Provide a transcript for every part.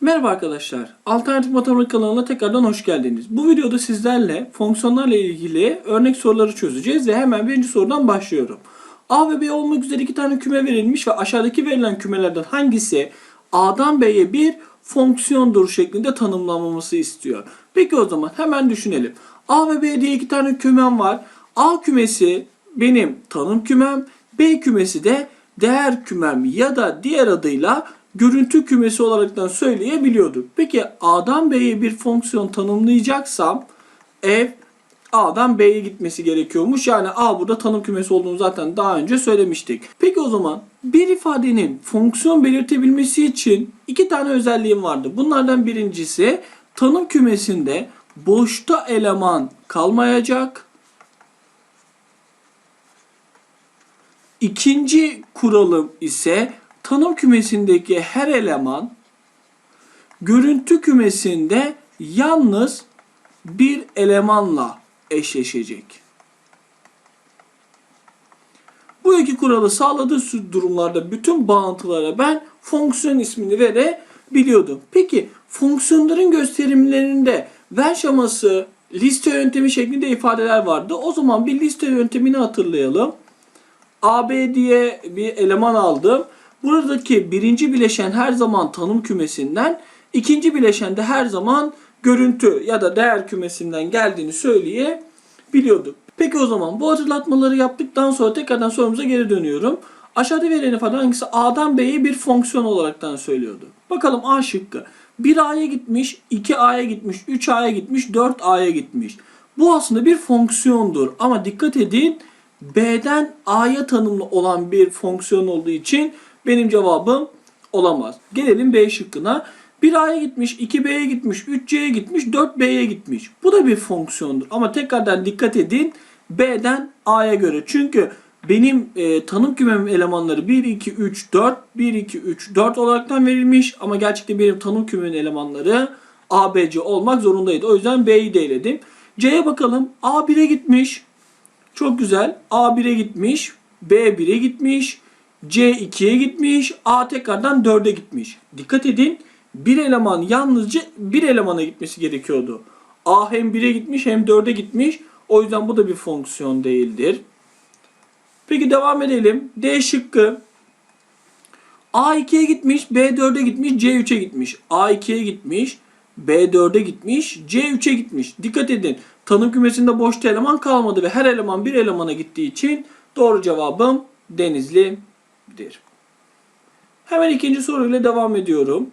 Merhaba arkadaşlar. Alternatif Matematik kanalına tekrardan hoş geldiniz. Bu videoda sizlerle fonksiyonlarla ilgili örnek soruları çözeceğiz ve hemen birinci sorudan başlıyorum. A ve B olmak üzere iki tane küme verilmiş ve aşağıdaki verilen kümelerden hangisi A'dan B'ye bir fonksiyondur şeklinde tanımlamamızı istiyor. Peki o zaman hemen düşünelim. A ve B diye iki tane kümem var. A kümesi benim tanım kümem, B kümesi de değer kümem ya da diğer adıyla görüntü kümesi olaraktan söyleyebiliyorduk. Peki A'dan B'ye bir fonksiyon tanımlayacaksam f A'dan B'ye gitmesi gerekiyormuş. Yani A burada tanım kümesi olduğunu zaten daha önce söylemiştik. Peki o zaman bir ifadenin fonksiyon belirtebilmesi için iki tane özelliğim vardı. Bunlardan birincisi tanım kümesinde boşta eleman kalmayacak. İkinci kuralım ise tanım kümesindeki her eleman görüntü kümesinde yalnız bir elemanla eşleşecek. Bu iki kuralı sağladığı durumlarda bütün bağıntılara ben fonksiyon ismini verebiliyordum. Peki fonksiyonların gösterimlerinde ver şaması, liste yöntemi şeklinde ifadeler vardı. O zaman bir liste yöntemini hatırlayalım. AB diye bir eleman aldım. Buradaki birinci bileşen her zaman tanım kümesinden, ikinci bileşen de her zaman görüntü ya da değer kümesinden geldiğini söyleyebiliyorduk. Peki o zaman bu hatırlatmaları yaptıktan sonra tekrardan sorumuza geri dönüyorum. Aşağıda verilen ifade hangisi A'dan B'ye bir fonksiyon olaraktan söylüyordu. Bakalım A şıkkı. 1A'ya gitmiş, 2A'ya gitmiş, 3A'ya gitmiş, 4A'ya gitmiş. Bu aslında bir fonksiyondur ama dikkat edin B'den A'ya tanımlı olan bir fonksiyon olduğu için benim cevabım olamaz. Gelelim B şıkkına. 1A'ya gitmiş, 2B'ye gitmiş, 3C'ye gitmiş, 4B'ye gitmiş. Bu da bir fonksiyondur. Ama tekrardan dikkat edin B'den A'ya göre. Çünkü benim e, tanım kümemin elemanları 1, 2, 3, 4, 1, 2, 3, 4 olaraktan verilmiş. Ama gerçekten benim tanım kümemin elemanları A, B, C olmak zorundaydı. O yüzden B'yi de eledim. C'ye bakalım. A 1'e gitmiş. Çok güzel. A 1'e gitmiş. B 1'e gitmiş. C 2'ye gitmiş. A tekrardan 4'e gitmiş. Dikkat edin. Bir eleman yalnızca bir elemana gitmesi gerekiyordu. A hem 1'e gitmiş hem 4'e gitmiş. O yüzden bu da bir fonksiyon değildir. Peki devam edelim. D şıkkı. A 2'ye gitmiş, B 4'e gitmiş, C 3'e gitmiş. A 2'ye gitmiş, B 4'e gitmiş, C 3'e gitmiş. Dikkat edin. Tanım kümesinde boş eleman kalmadı ve her eleman bir elemana gittiği için doğru cevabım Denizli'dir. Hemen ikinci soruyla devam ediyorum.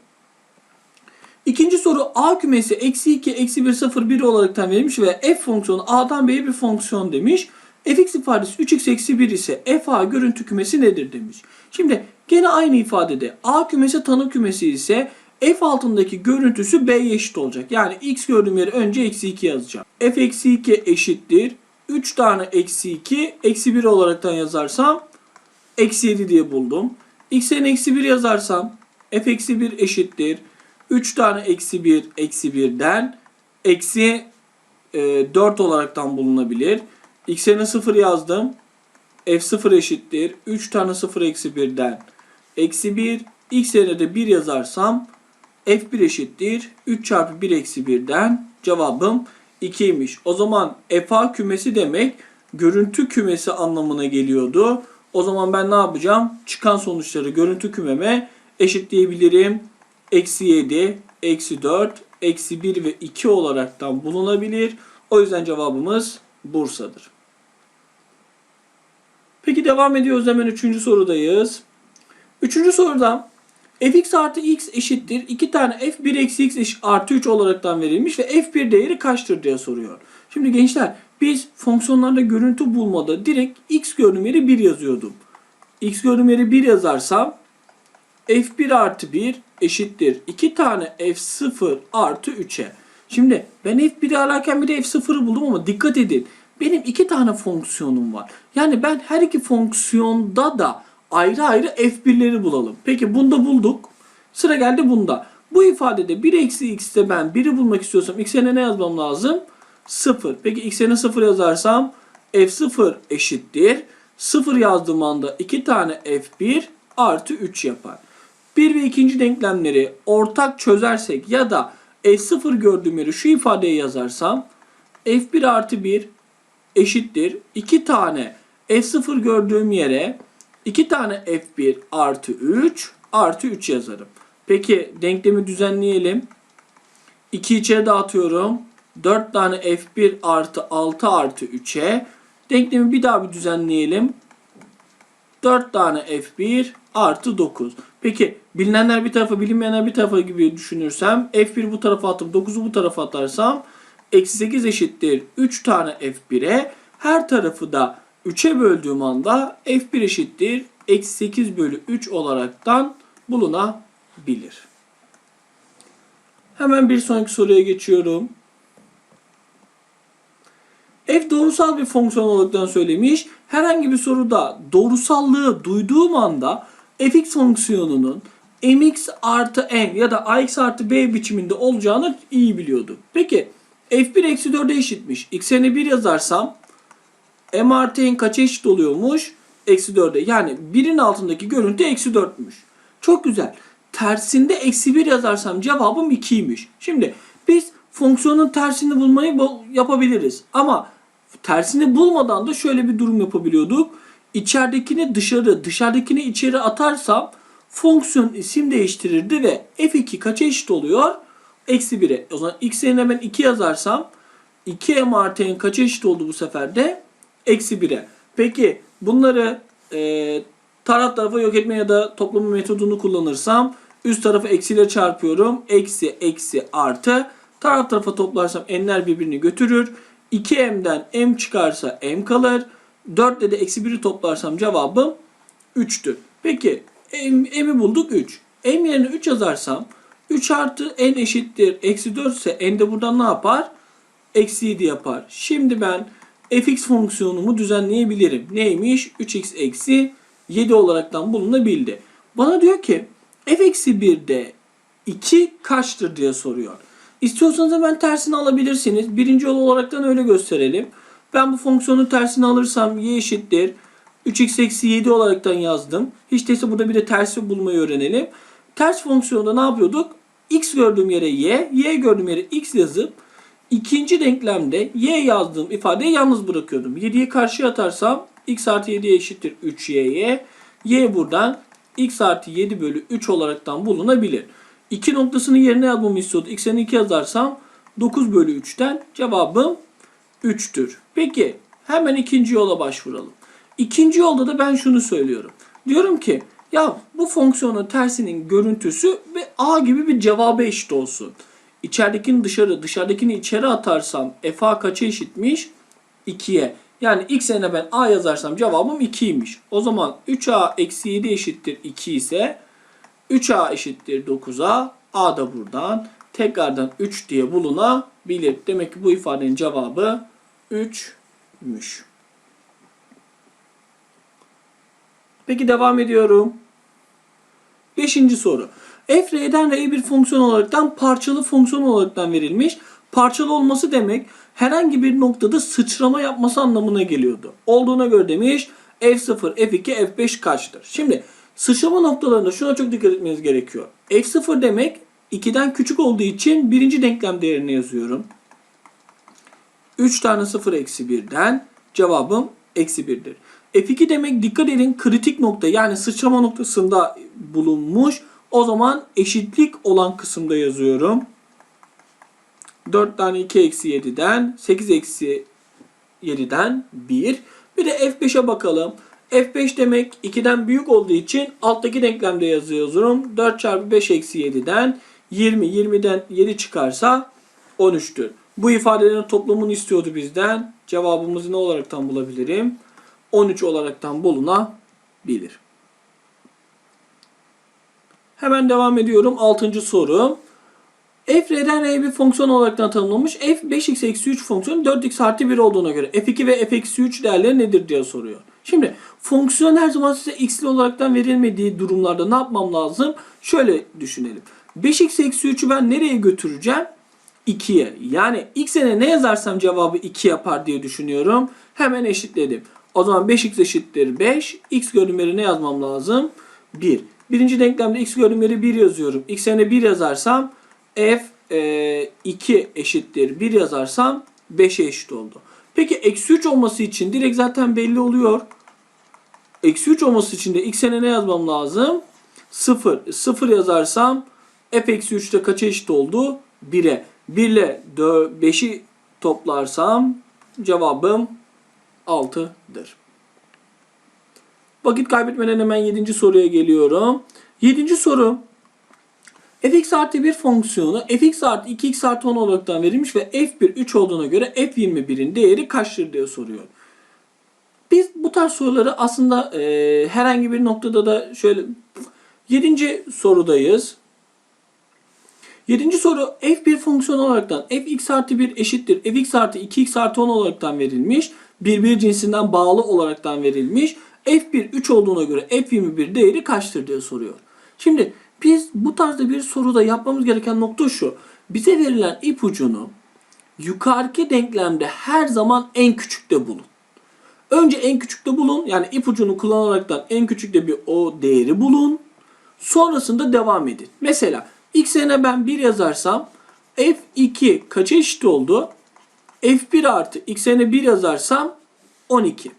İkinci soru A kümesi eksi 2, eksi 1, 0, 1 olaraktan verilmiş ve f fonksiyonu A'dan B'ye bir fonksiyon demiş. fx ifadesi 3x eksi 1 ise fa görüntü kümesi nedir demiş. Şimdi gene aynı ifadede A kümesi tanım kümesi ise f altındaki görüntüsü b'ye eşit olacak. Yani x gördüğüm yere önce eksi 2 yazacağım. f eksi 2 eşittir. 3 tane eksi 2 eksi 1 olaraktan yazarsam eksi 7 diye buldum. x'e eksi 1 yazarsam f eksi 1 eşittir. 3 tane eksi 1 eksi 1'den eksi e, 4 olaraktan bulunabilir. x'e 0 yazdım. f0 eşittir. 3 tane 0 eksi 1'den eksi 1. x yerine de 1 yazarsam f1 eşittir. 3 çarpı 1 eksi 1'den cevabım 2'ymiş. O zaman fa kümesi demek görüntü kümesi anlamına geliyordu. O zaman ben ne yapacağım? Çıkan sonuçları görüntü kümeme eşitleyebilirim. Eksi 7, eksi 4, eksi 1 ve 2 olaraktan bulunabilir. O yüzden cevabımız Bursa'dır. Peki devam ediyoruz hemen 3. sorudayız. Üçüncü soruda fx artı x eşittir. 2 tane f1 eksi x artı 3 olaraktan verilmiş ve f1 değeri kaçtır diye soruyor. Şimdi gençler biz fonksiyonlarda görüntü bulmada direkt x gördüğüm yeri 1 yazıyordum. x gördüğüm yeri 1 yazarsam f1 artı 1 eşittir. 2 tane f0 artı 3'e. Şimdi ben f1'i ararken bir de f0'ı buldum ama dikkat edin. Benim iki tane fonksiyonum var. Yani ben her iki fonksiyonda da ayrı ayrı f1'leri bulalım. Peki bunda bulduk. Sıra geldi bunda. Bu ifadede 1 eksi x'te ben 1'i bulmak istiyorsam x'e ne yazmam lazım? 0. Peki x'e 0 yazarsam f0 eşittir. 0 yazdığım anda 2 tane f1 artı 3 yapar. 1 ve ikinci denklemleri ortak çözersek ya da f0 gördüğüm yeri şu ifadeyi yazarsam f1 artı 1 eşittir. 2 tane f0 gördüğüm yere 2 tane f1 artı 3 artı 3 yazarım. Peki denklemi düzenleyelim. 2 içeri dağıtıyorum. 4 tane f1 artı 6 artı 3'e. Denklemi bir daha bir düzenleyelim. 4 tane f1 artı 9. Peki bilinenler bir tarafa bilinmeyenler bir tarafa gibi düşünürsem f1 bu tarafa atıp 9'u bu tarafa atarsam eksi 8 eşittir 3 tane f1'e her tarafı da 3'e böldüğüm anda f1 eşittir eksi 8 bölü 3 olaraktan bulunabilir. Hemen bir sonraki soruya geçiyorum. F doğrusal bir fonksiyon olaraktan söylemiş. Herhangi bir soruda doğrusallığı duyduğum anda fx fonksiyonunun mx artı n ya da ax artı b biçiminde olacağını iyi biliyordum. Peki f1 eksi 4'e eşitmiş. x'e 1 yazarsam m artı n kaça eşit oluyormuş? Eksi 4'e. Yani 1'in altındaki görüntü eksi 4'müş. Çok güzel. Tersinde eksi 1 yazarsam cevabım 2'ymiş. Şimdi biz fonksiyonun tersini bulmayı bu- yapabiliriz. Ama tersini bulmadan da şöyle bir durum yapabiliyorduk. İçeridekini dışarı, dışarıdakini içeri atarsam fonksiyon isim değiştirirdi ve f2 kaça eşit oluyor? Eksi 1'e. O zaman x yerine ben 2 yazarsam 2m artı n kaça eşit oldu bu sefer de? Eksi 1'e. Peki bunları e, taraf tarafa yok etme ya da toplama metodunu kullanırsam üst tarafı eksiyle çarpıyorum. Eksi eksi artı. Taraf tarafa toplarsam n'ler birbirini götürür. 2m'den m çıkarsa m kalır. 4 ile de eksi 1'i toplarsam cevabım 3'tür. Peki m- m'i bulduk 3. m yerine 3 yazarsam 3 artı n eşittir. Eksi 4 ise n de buradan ne yapar? Eksi 7 yapar. Şimdi ben fx fonksiyonumu düzenleyebilirim. Neymiş? 3x eksi 7 olaraktan bulunabildi. Bana diyor ki f eksi 1'de 2 kaçtır diye soruyor. İstiyorsanız hemen tersini alabilirsiniz. Birinci yol olaraktan öyle gösterelim. Ben bu fonksiyonun tersini alırsam y eşittir. 3x eksi 7 olaraktan yazdım. Hiç değilse burada bir de tersi bulmayı öğrenelim. Ters fonksiyonda ne yapıyorduk? x gördüğüm yere y, y gördüğüm yere x yazıp ikinci denklemde y yazdığım ifadeyi yalnız bırakıyordum. 7'yi karşıya atarsam x artı 7 eşittir 3y'ye. y buradan x artı 7 bölü 3 olaraktan bulunabilir. 2 noktasını yerine yazmamı istiyordu. x'e 2 yazarsam 9 bölü 3'ten cevabım 3'tür. Peki hemen ikinci yola başvuralım. İkinci yolda da ben şunu söylüyorum. Diyorum ki ya bu fonksiyonun tersinin görüntüsü ve a gibi bir cevaba eşit olsun. İçeridekini dışarı, dışarıdakini içeri atarsam f a kaça eşitmiş? 2'ye. Yani x yerine ben a yazarsam cevabım 2'ymiş. O zaman 3a eksi 7 eşittir 2 ise 3a eşittir 9'a. a da buradan tekrardan 3 diye bulunabilir. Demek ki bu ifadenin cevabı 3'müş. Peki devam ediyorum. Beşinci soru. F R'den R'ye bir fonksiyon olaraktan parçalı fonksiyon olaraktan verilmiş. Parçalı olması demek herhangi bir noktada sıçrama yapması anlamına geliyordu. Olduğuna göre demiş F0, F2, F5 kaçtır? Şimdi sıçrama noktalarında şuna çok dikkat etmeniz gerekiyor. F0 demek 2'den küçük olduğu için birinci denklem değerini yazıyorum. 3 tane 0 eksi 1'den cevabım eksi 1'dir. F2 demek dikkat edin kritik nokta yani sıçrama noktasında bulunmuş. O zaman eşitlik olan kısımda yazıyorum. 4 tane 2 eksi 7'den 8 eksi 7'den 1. Bir de F5'e bakalım. F5 demek 2'den büyük olduğu için alttaki denklemde yazıyorum. 4 çarpı 5 eksi 7'den 20. 20'den 7 çıkarsa 13'tür. Bu ifadelerin toplamını istiyordu bizden. Cevabımızı ne olaraktan bulabilirim? 13 olaraktan bulunabilir. Hemen devam ediyorum. 6. soru. F R'den R'ye bir fonksiyon olarak tanımlanmış. F 5x eksi 3 fonksiyonu 4x artı 1 olduğuna göre F2 ve F eksi 3 değerleri nedir diye soruyor. Şimdi fonksiyon her zaman size x'li olaraktan verilmediği durumlarda ne yapmam lazım? Şöyle düşünelim. 5x eksi 3'ü ben nereye götüreceğim? 2'ye. Yani x'e ne yazarsam cevabı 2 yapar diye düşünüyorum. Hemen eşitledim. O zaman 5x eşittir 5. x gördüğüm yere ne yazmam lazım? 1. Birinci denklemde x gördüğüm yere 1 yazıyorum. x yerine 1 yazarsam f e, 2 eşittir 1 yazarsam 5'e eşit oldu. Peki eksi 3 olması için direkt zaten belli oluyor. Eksi 3 olması için de x yerine ne yazmam lazım? 0. 0 yazarsam f eksi 3'te kaça eşit oldu? 1'e. 1 ile 5'i toplarsam cevabım 6'dır. Vakit kaybetmeden hemen 7. soruya geliyorum. 7. soru fx artı 1 fonksiyonu fx artı 2x artı 10 olaraktan verilmiş ve f1 3 olduğuna göre f21'in değeri kaçtır diye soruyor. Biz bu tarz soruları aslında e, herhangi bir noktada da şöyle 7. sorudayız. 7. soru f1 fonksiyon olaraktan fx artı 1 eşittir fx artı 2x artı 10 olaraktan verilmiş. Birbir cinsinden bağlı olaraktan verilmiş. f1 3 olduğuna göre f21 değeri kaçtır diye soruyor. Şimdi biz bu tarzda bir soruda yapmamız gereken nokta şu. Bize verilen ipucunu yukarıki denklemde her zaman en küçükte bulun. Önce en küçükte bulun. Yani ipucunu kullanaraktan en küçükte bir o değeri bulun. Sonrasında devam edin. Mesela x yerine ben 1 yazarsam f2 kaça eşit oldu? f1 artı x yerine 1 yazarsam 12.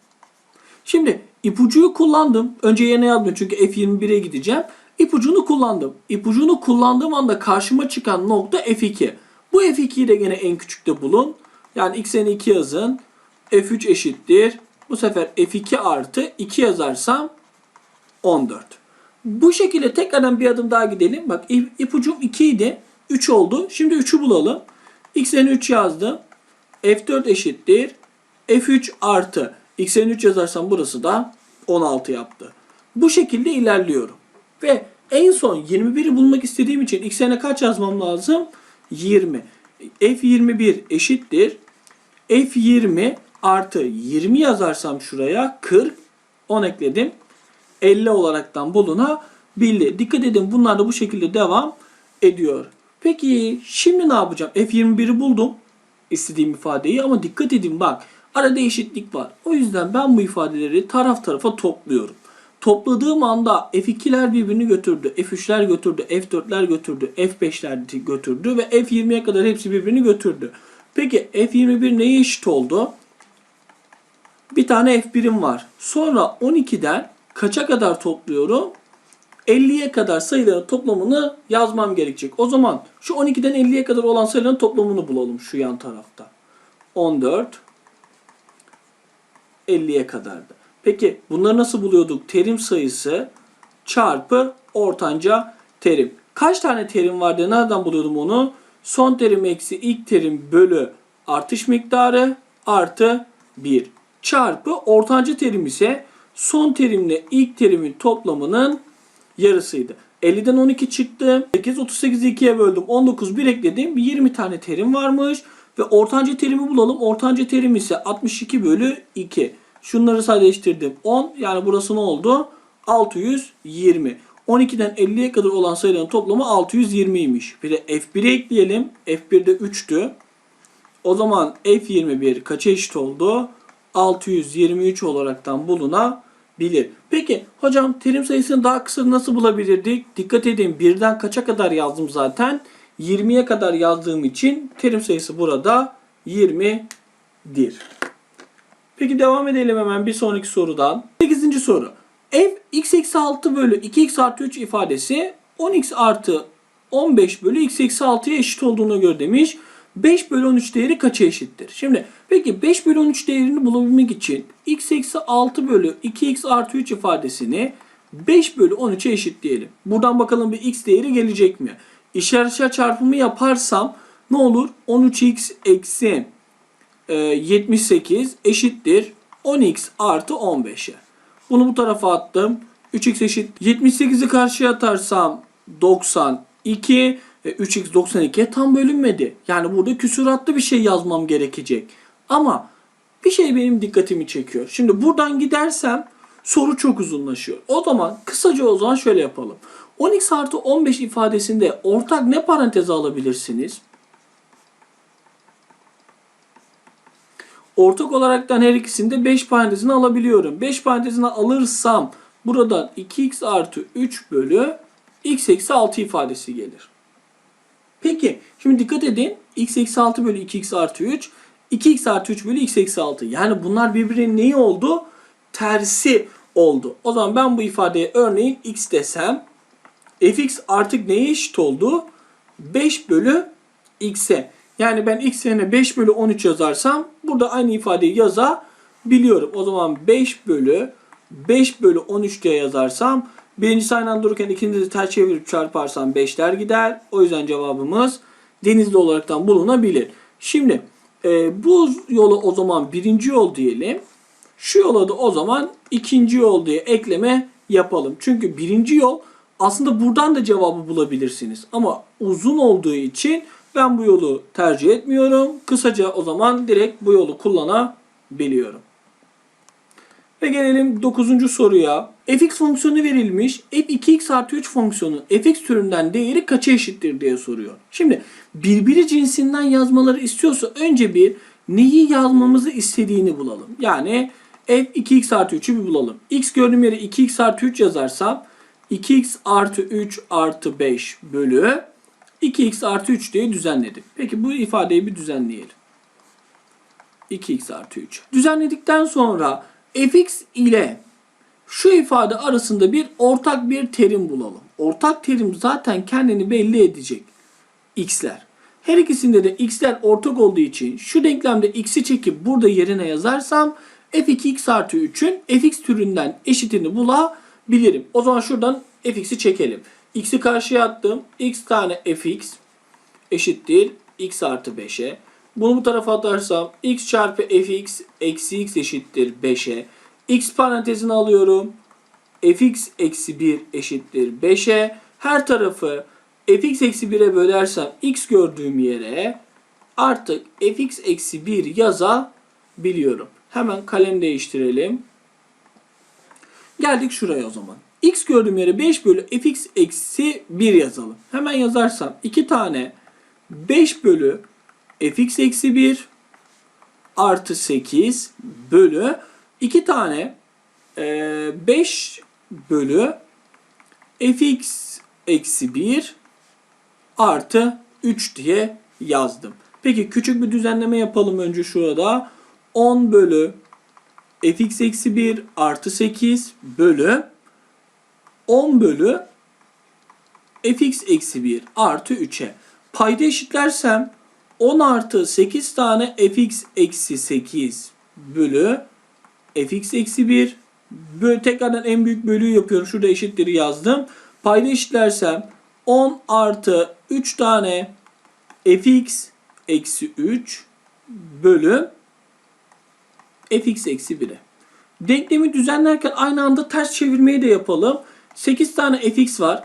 Şimdi ipucuyu kullandım. Önce yerine yazmıyorum çünkü f21'e gideceğim. İpucunu kullandım. İpucunu kullandığım anda karşıma çıkan nokta f2. Bu f2'yi de gene en küçükte bulun. Yani x yerine 2 yazın. f3 eşittir. Bu sefer f2 artı 2 yazarsam 14. Bu şekilde tekrardan bir adım daha gidelim. Bak ip- ipucum 2 idi. 3 oldu. Şimdi 3'ü bulalım. x yerine 3 yazdım. f4 eşittir. f3 artı x yerine 3 yazarsam burası da 16 yaptı. Bu şekilde ilerliyorum. Ve en son 21'i bulmak istediğim için x yerine kaç yazmam lazım? 20. f21 eşittir. f20 artı 20 yazarsam şuraya 40. 10 ekledim. 50 olaraktan bulunabildi. Dikkat edin bunlar da bu şekilde devam ediyor. Peki şimdi ne yapacağım? F21'i buldum. istediğim ifadeyi ama dikkat edin bak. Arada eşitlik var. O yüzden ben bu ifadeleri taraf tarafa topluyorum. Topladığım anda F2'ler birbirini götürdü. F3'ler götürdü. F4'ler götürdü. F5'ler götürdü. Ve F20'ye kadar hepsi birbirini götürdü. Peki F21 neye eşit oldu? Bir tane F1'im var. Sonra 12'den kaça kadar topluyorum? 50'ye kadar sayıların toplamını yazmam gerekecek. O zaman şu 12'den 50'ye kadar olan sayıların toplamını bulalım şu yan tarafta. 14 50'ye kadardı. Peki bunları nasıl buluyorduk? Terim sayısı çarpı ortanca terim. Kaç tane terim vardı? Nereden buluyordum onu? Son terim eksi ilk terim bölü artış miktarı artı 1 çarpı ortanca terim ise son terimle ilk terimin toplamının yarısıydı. 50'den 12 çıktı. 8, 38'i 2'ye böldüm. 19, 1 ekledim. 20 tane terim varmış. Ve ortanca terimi bulalım. Ortanca terim ise 62 bölü 2. Şunları sadeleştirdim. 10 yani burası ne oldu? 620. 12'den 50'ye kadar olan sayıların toplamı 620'ymiş. Bir de F1'e ekleyelim. F1'de 3'tü. O zaman F21 kaça eşit oldu? 623 olaraktan bulunabilir. Peki hocam terim sayısını daha kısa nasıl bulabilirdik? Dikkat edin birden kaça kadar yazdım zaten? 20'ye kadar yazdığım için terim sayısı burada 20'dir. Peki devam edelim hemen bir sonraki sorudan. 8. soru. f x eksi 6 bölü 2x artı 3 ifadesi 10x artı 15 bölü x eksi 6'ya eşit olduğuna göre demiş. 5 bölü 13 değeri kaça eşittir? Şimdi peki 5 bölü 13 değerini bulabilmek için x eksi 6 bölü 2x artı 3 ifadesini 5 bölü 13'e eşitleyelim. Buradan bakalım bir x değeri gelecek mi? İşar işar çarpımı yaparsam ne olur? 13x eksi e, 78 eşittir 10x artı 15'e. Bunu bu tarafa attım. 3x eşit 78'i karşıya atarsam 92 e, 3x 92'ye tam bölünmedi. Yani burada küsuratlı bir şey yazmam gerekecek. Ama bir şey benim dikkatimi çekiyor. Şimdi buradan gidersem soru çok uzunlaşıyor. O zaman kısaca o zaman şöyle yapalım. 10x artı 15 ifadesinde ortak ne paranteze alabilirsiniz? Ortak olaraktan her ikisinde 5 parantezini alabiliyorum. 5 parantezini alırsam buradan 2x artı 3 bölü x eksi 6 ifadesi gelir. Peki şimdi dikkat edin. x eksi 6 bölü 2x artı 3. 2x artı 3 bölü x eksi 6. Yani bunlar birbirinin neyi oldu? Tersi oldu. O zaman ben bu ifadeye örneğin x desem fx artık neye eşit oldu? 5 bölü x'e. Yani ben x yerine 5 bölü 13 yazarsam burada aynı ifadeyi yazabiliyorum. O zaman 5 bölü 5 bölü 13 diye yazarsam birincisi aynı dururken ikincisi ters çevirip çarparsam 5'ler gider. O yüzden cevabımız denizli olaraktan bulunabilir. Şimdi e, bu yola o zaman birinci yol diyelim. Şu yola da o zaman ikinci yol diye ekleme yapalım. Çünkü birinci yol aslında buradan da cevabı bulabilirsiniz. Ama uzun olduğu için ben bu yolu tercih etmiyorum. Kısaca o zaman direkt bu yolu kullanabiliyorum. Ve gelelim 9. soruya. fx fonksiyonu verilmiş. f 2x artı 3 fonksiyonu fx türünden değeri kaça eşittir diye soruyor. Şimdi birbiri cinsinden yazmaları istiyorsa önce bir neyi yazmamızı istediğini bulalım. Yani f 2x artı 3'ü bir bulalım. x gördüğüm yere 2x artı 3 yazarsam 2x artı 3 artı 5 bölü 2x artı 3 diye düzenledim. Peki bu ifadeyi bir düzenleyelim. 2x artı 3. Düzenledikten sonra fx ile şu ifade arasında bir ortak bir terim bulalım. Ortak terim zaten kendini belli edecek. x'ler. Her ikisinde de x'ler ortak olduğu için şu denklemde x'i çekip burada yerine yazarsam f2x artı 3'ün fx türünden eşitini bulabilirim. O zaman şuradan fx'i çekelim. x'i karşıya attım. x tane fx eşittir x artı 5'e. Bunu bu tarafa atarsam x çarpı fx eksi x eşittir 5'e. x parantezini alıyorum. fx eksi 1 eşittir 5'e. Her tarafı fx eksi 1'e bölersem x gördüğüm yere artık fx eksi 1 yazabiliyorum. Hemen kalem değiştirelim. Geldik şuraya o zaman. x gördüğüm yere 5 bölü fx eksi 1 yazalım. Hemen yazarsam 2 tane 5 bölü fx eksi 1 artı 8 bölü 2 tane e, 5 bölü fx eksi 1 artı 3 diye yazdım. Peki küçük bir düzenleme yapalım önce şurada. 10 bölü fx eksi 1 artı 8 bölü 10 bölü fx eksi 1 artı 3'e. Payda eşitlersem 10 artı 8 tane fx eksi 8 bölü fx eksi 1 bölü tekrardan en büyük bölüyü yapıyorum. Şurada eşitleri yazdım. Payda eşitlersem 10 artı 3 tane fx eksi 3 bölü fx eksi 1'e. Denklemi düzenlerken aynı anda ters çevirmeyi de yapalım. 8 tane fx var.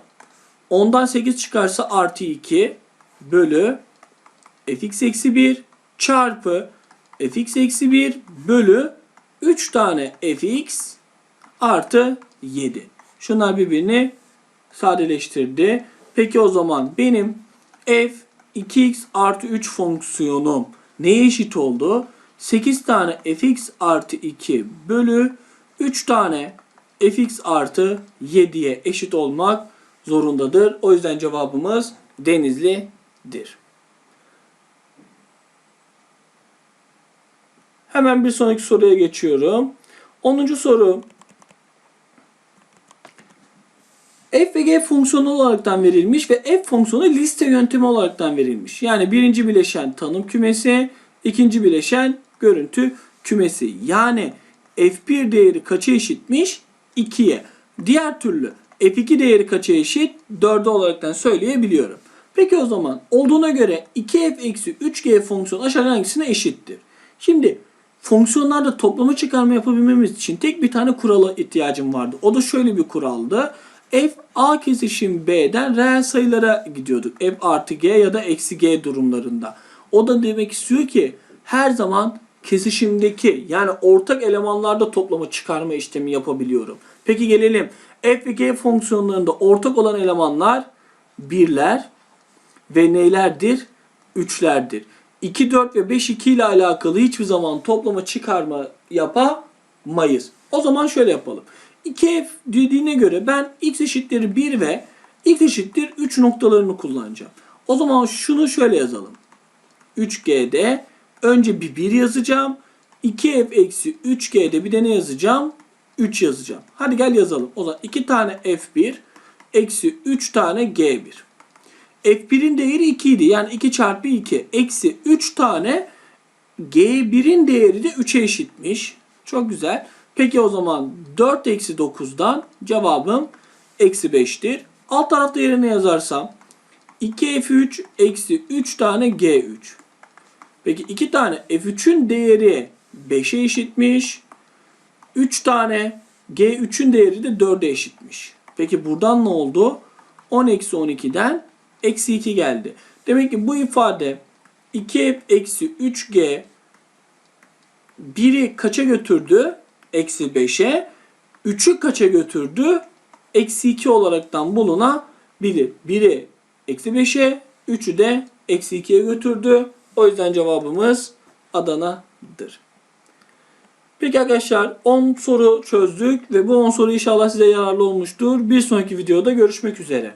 10'dan 8 çıkarsa artı 2 bölü fx eksi 1 çarpı fx eksi 1 bölü 3 tane fx artı 7. Şunlar birbirini sadeleştirdi. Peki o zaman benim f 2x artı 3 fonksiyonum neye eşit oldu? 8 tane fx artı 2 bölü 3 tane fx artı 7'ye eşit olmak zorundadır. O yüzden cevabımız Denizli'dir. Hemen bir sonraki soruya geçiyorum. 10. soru. f ve g fonksiyonu olaraktan verilmiş ve f fonksiyonu liste yöntemi olaraktan verilmiş. Yani birinci bileşen tanım kümesi, ikinci bileşen görüntü kümesi. Yani f1 değeri kaça eşitmiş? 2'ye. Diğer türlü f2 değeri kaça eşit? 4'e olaraktan söyleyebiliyorum. Peki o zaman olduğuna göre 2f eksi 3g fonksiyonu aşağıdan hangisine eşittir? Şimdi fonksiyonlarda toplama çıkarma yapabilmemiz için tek bir tane kurala ihtiyacım vardı. O da şöyle bir kuraldı. f a kesişim b'den reel sayılara gidiyorduk. f artı g ya da eksi g durumlarında. O da demek istiyor ki her zaman kesişimdeki yani ortak elemanlarda toplama çıkarma işlemi yapabiliyorum. Peki gelelim f ve g fonksiyonlarında ortak olan elemanlar birler ve neylerdir? Üçlerdir. 2, 4 ve 5, 2 ile alakalı hiçbir zaman toplama çıkarma yapamayız. O zaman şöyle yapalım. 2f dediğine göre ben x eşittir 1 ve x eşittir 3 noktalarını kullanacağım. O zaman şunu şöyle yazalım. 3g'de önce bir 1 yazacağım. 2f eksi 3g'de bir de ne yazacağım? 3 yazacağım. Hadi gel yazalım. O zaman 2 tane f1 eksi 3 tane g1. F1'in değeri 2 idi. Yani 2 çarpı 2 eksi 3 tane g1'in değeri de 3'e eşitmiş. Çok güzel. Peki o zaman 4 eksi 9'dan cevabım eksi 5'tir. Alt tarafta yerine yazarsam 2f3 eksi 3 tane g3. Peki 2 tane f3'ün değeri 5'e eşitmiş. 3 tane g3'ün değeri de 4'e eşitmiş. Peki buradan ne oldu? 10 eksi 12'den eksi 2 geldi. Demek ki bu ifade 2f eksi 3g 1'i kaça götürdü? Eksi 5'e. 3'ü kaça götürdü? Eksi 2 olaraktan bulunabilir. 1'i eksi 5'e, 3'ü de eksi 2'ye götürdü. O yüzden cevabımız Adana'dır. Peki arkadaşlar 10 soru çözdük ve bu 10 soru inşallah size yararlı olmuştur. Bir sonraki videoda görüşmek üzere.